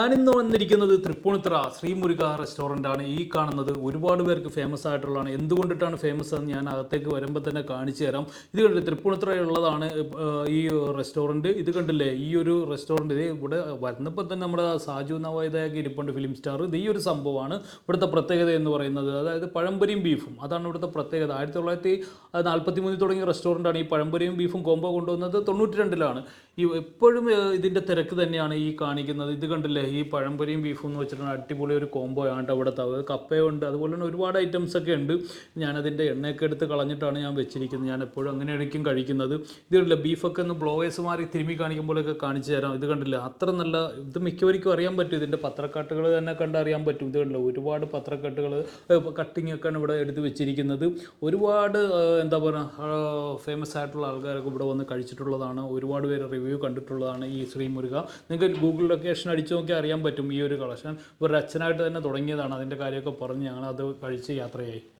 ഞാനിന്ന് വന്നിരിക്കുന്നത് തൃപ്പൂണിത്തറ ശ്രീമുരുക റെസ്റ്റോറന്റ് ആണ് ഈ കാണുന്നത് ഒരുപാട് പേർക്ക് ഫേമസ് ആയിട്ടുള്ളതാണ്. എന്തുകൊണ്ടിട്ടാണ് ഫേമസ് എന്ന് ഞാൻ അകത്തേക്ക് വരുമ്പോൾ തന്നെ കാണിച്ചു തരാം. ഇത് കണ്ടില്ലേ തൃപ്പൂണിത്തറയുള്ളതാണ് ഈ റെസ്റ്റോറന്റ് ഇത് കണ്ടില്ലേ ഈ ഒരു റെസ്റ്റോറന്റ് ഇത് ഇവിടെ വരുന്നപ്പോൾ തന്നെ നമ്മുടെ സാജു നവോദയൊക്കെ ഇരിപ്പുണ്ട് ഫിലിം സ്റ്റാർ ഇത് ഈ ഒരു സംഭവമാണ് ഇവിടുത്തെ പ്രത്യേകത എന്ന് പറയുന്നത്. അതായത് പഴംപൊരിയും ബീഫും അതാണ് ഇവിടുത്തെ പ്രത്യേകത. ആയിരത്തി തൊള്ളായിരത്തി നാൽപ്പത്തി മൂന്നിൽ തുടങ്ങിയ റെസ്റ്റോറന്റാണ് ഈ പഴംപൊരിയും ബീഫും കോംബോ കൊണ്ടുവന്നത്. തൊണ്ണൂറ്റി രണ്ടിലാണ് ഈ എപ്പോഴും ഇതിന്റെ തിരക്ക് തന്നെയാണ് ഈ കാണിക്കുന്നത്. ഇത് കണ്ടില്ലേ ഈ പഴംപൊരിയും ബീഫും എന്ന് വെച്ചിട്ടുണ്ടെങ്കിൽ അടിപൊളി ഒരു കോംബോ ആണ് അവിടെ തവ് കപ്പയുണ്ട് അതുപോലെ തന്നെ ഒരുപാട് ഐറ്റംസ് ഒക്കെ ഉണ്ട്. ഞാനതിന്റെ എണ്ണയൊക്കെ എടുത്ത് കളഞ്ഞിട്ടാണ് ഞാൻ വെച്ചിരിക്കുന്നത്. ഞാൻ എപ്പോഴും അങ്ങനെ ആയിരിക്കും കഴിക്കുന്നത് ഇതില്ല ബീഫൊക്കെ ഒന്ന് ബ്ലോവേഴ്സ് മാറി തിരുമ്മി കാണിക്കുമ്പോഴൊക്കെ കാണിച്ചു തരാം. ഇത് കണ്ടില്ല അത്ര നല്ല ഇത് മിക്കവർക്കും അറിയാൻ പറ്റും. ഇതിന്റെ പത്രക്കാട്ടുകൾ തന്നെ കണ്ടറിയാൻ പറ്റും. ഇത് കണ്ടില്ല ഒരുപാട് പത്രക്കെട്ടുകൾ കട്ടിങ് ഒക്കെയാണ് ഇവിടെ എടുത്ത് വെച്ചിരിക്കുന്നത്. ഒരുപാട് എന്താ പറയുക ഫേമസ് ആയിട്ടുള്ള ആൾക്കാരൊക്കെ ഇവിടെ വന്ന് കഴിച്ചിട്ടുള്ളതാണ്. ഒരുപാട് പേര് റിവ്യൂ കണ്ടിട്ടുള്ളതാണ് ഈ ശ്രീമുരുക നിങ്ങൾക്ക് ഗൂഗിൾ ലൊക്കേഷൻ അടിച്ചു നോക്കി അറിയാൻ പറ്റും ഈ ഒരു കളക്ഷൻ. ഇവരുടെ അച്ഛനായിട്ട് തന്നെ തുടങ്ങിയതാണ് അതിന്റെ കാര്യമൊക്കെ പറഞ്ഞ് ഞങ്ങൾ അത് കഴിച്ച് യാത്രയായി.